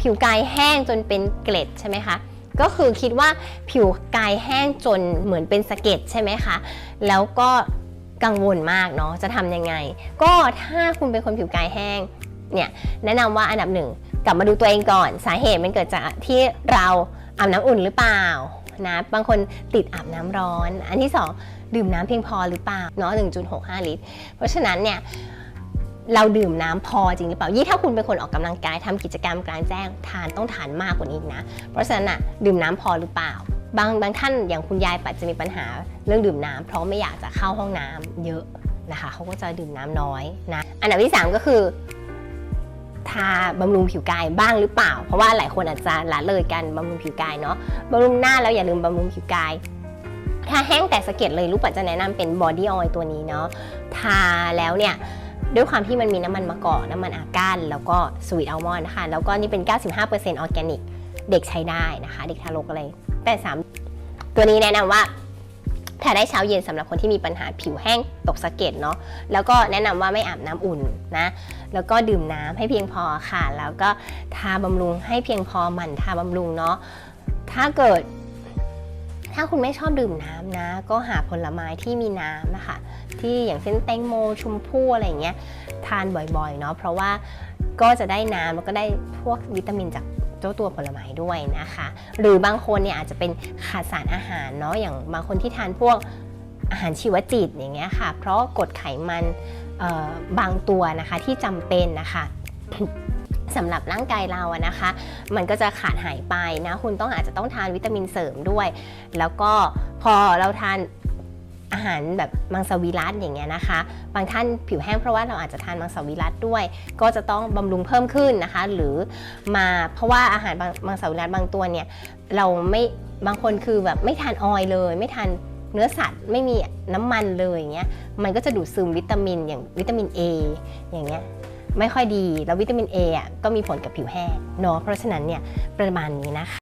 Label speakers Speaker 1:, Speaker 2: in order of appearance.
Speaker 1: ผิวกายแห้งจนเป็นเกล็ดใช่ไหมคะก็คือคิดว่าผิวกายแห้งจนเหมือนเป็นสะเก็ดใช่ไหมคะแล้วก็กังวลมากเนาะจะทำยังไง ก็ถ้าคุณเป็นคนผิวกายแห้งเนี่ยแนะนำว่าอันดับหนึ่งกลับมาดูตัวเองก่อนสาเหตุมันเกิดจากที่เราอาบน้ำอุ่นหรือเปล่านะบางคนติดอาบน้ำร้อน อันที่สองดื่มน้ำเพียงพอหรือเปล่าเนาะ1.65 ลิตร เพราะฉะนั้นเนี่ย เราดื่มน้ำพอจริงหรือเปล่ายิ่ถ้าคุณเป็นคนออกกำลังกายทำกิจกรรมกลางแจ้งทานต้องทานมากกว่านี้นะ เพราะฉะนั้นอะดื่มน้ำพอหรือเปล่า บางบางท่านอย่างคุณยายปัดจะมีปัญหาเรื่องดื่มน้ำเพราะไม่อยากจะเข้าห้องน้ำเยอะนะคะเขาก็จะดื่มน้ำน้อยนะ อันดับที่สามก็คือทาบำรุงผิวกายบ้างหรือเปล่า เพราะว่าหลายคนอาจจะละเลยกันบำรุงผิวกายเนาะบำรุงหน้าแล้วอย่าลืมบำรุงผิวกาย ถ้าแห้งแต่สะเก็ดเลยลูกปัดจะแนะนำเป็นบอดี้ออยล์ตัวนี้เนาะทาแล้วเนี่ย ด้วยความที่มันมีน้ำมันมะกอกน้ำมันอาก้านแล้วก็สวีทอัลมอนด์นะคะแล้วก็นี่เป็น 95%ออร์แกนิก เด็กใช้ได้นะคะ เด็กทารกอะไรแต่สามตัวนี้แนะนำว่าทาได้เช้าเย็นสำหรับคนที่มีปัญหาผิวแห้งตกสะเก็ดเนาะแล้วก็แนะนำว่าไม่อาบน้ำอุ่นนะ แล้วก็ดื่มน้ำให้เพียงพอค่ะ แล้วก็ทาบำรุงให้เพียงพอหมั่นทาบำรุงเนาะถ้าเกิด ถ้าคุณไม่ชอบดื่มน้ำนะ ก็หาผลไม้ที่มีน้ำนะคะ ที่อย่างเช่นแตงโมชมพู่อะไรอย่างเงี้ยทานบ่อยๆเนาะเพราะว่าก็จะได้น้ำแล้วก็ได้พวกวิตามินจากเจ้าตัวผลไม้ด้วยนะคะ หรือบางคนเนี่ยอาจจะเป็นขาดสารอาหารเนาะอย่างบางคนที่ทานพวกอาหารชีวจิตอย่างเงี้ยค่ะ เพราะกรดไขมันบางตัวนะคะที่จำเป็นนะคะ สำหรับร่างกายเราอะนะคะ มันก็จะขาดหายไปนะ คุณต้องอาจจะต้องทานวิตามินเสริมด้วย แล้วก็พอเราทานอาหารแบบมังสวิรัตอย่างเงี้ยนะคะ บางท่านผิวแห้งเพราะว่าเราอาจจะทานมังสวิรัตด้วย ก็จะต้องบำรุงเพิ่มขึ้นนะคะ หรือมาเพราะว่าอาหารมังสวิรัตบางตัวเนี่ยเราไม่บางคนคือแบบไม่ทานออยล์เลย ไม่ทานเนื้อสัตว์ไม่มีน้ำมันเลยอย่างเงี้ยมันก็จะดูดซึมวิตามินอย่างวิตามิน A อย่างเงี้ย ไม่ค่อยดี แล้ววิตามิน A อะก็มีผลกับผิวแห้งเนาะเพราะฉะนั้นเนี่ยประมาณนี้นะคะ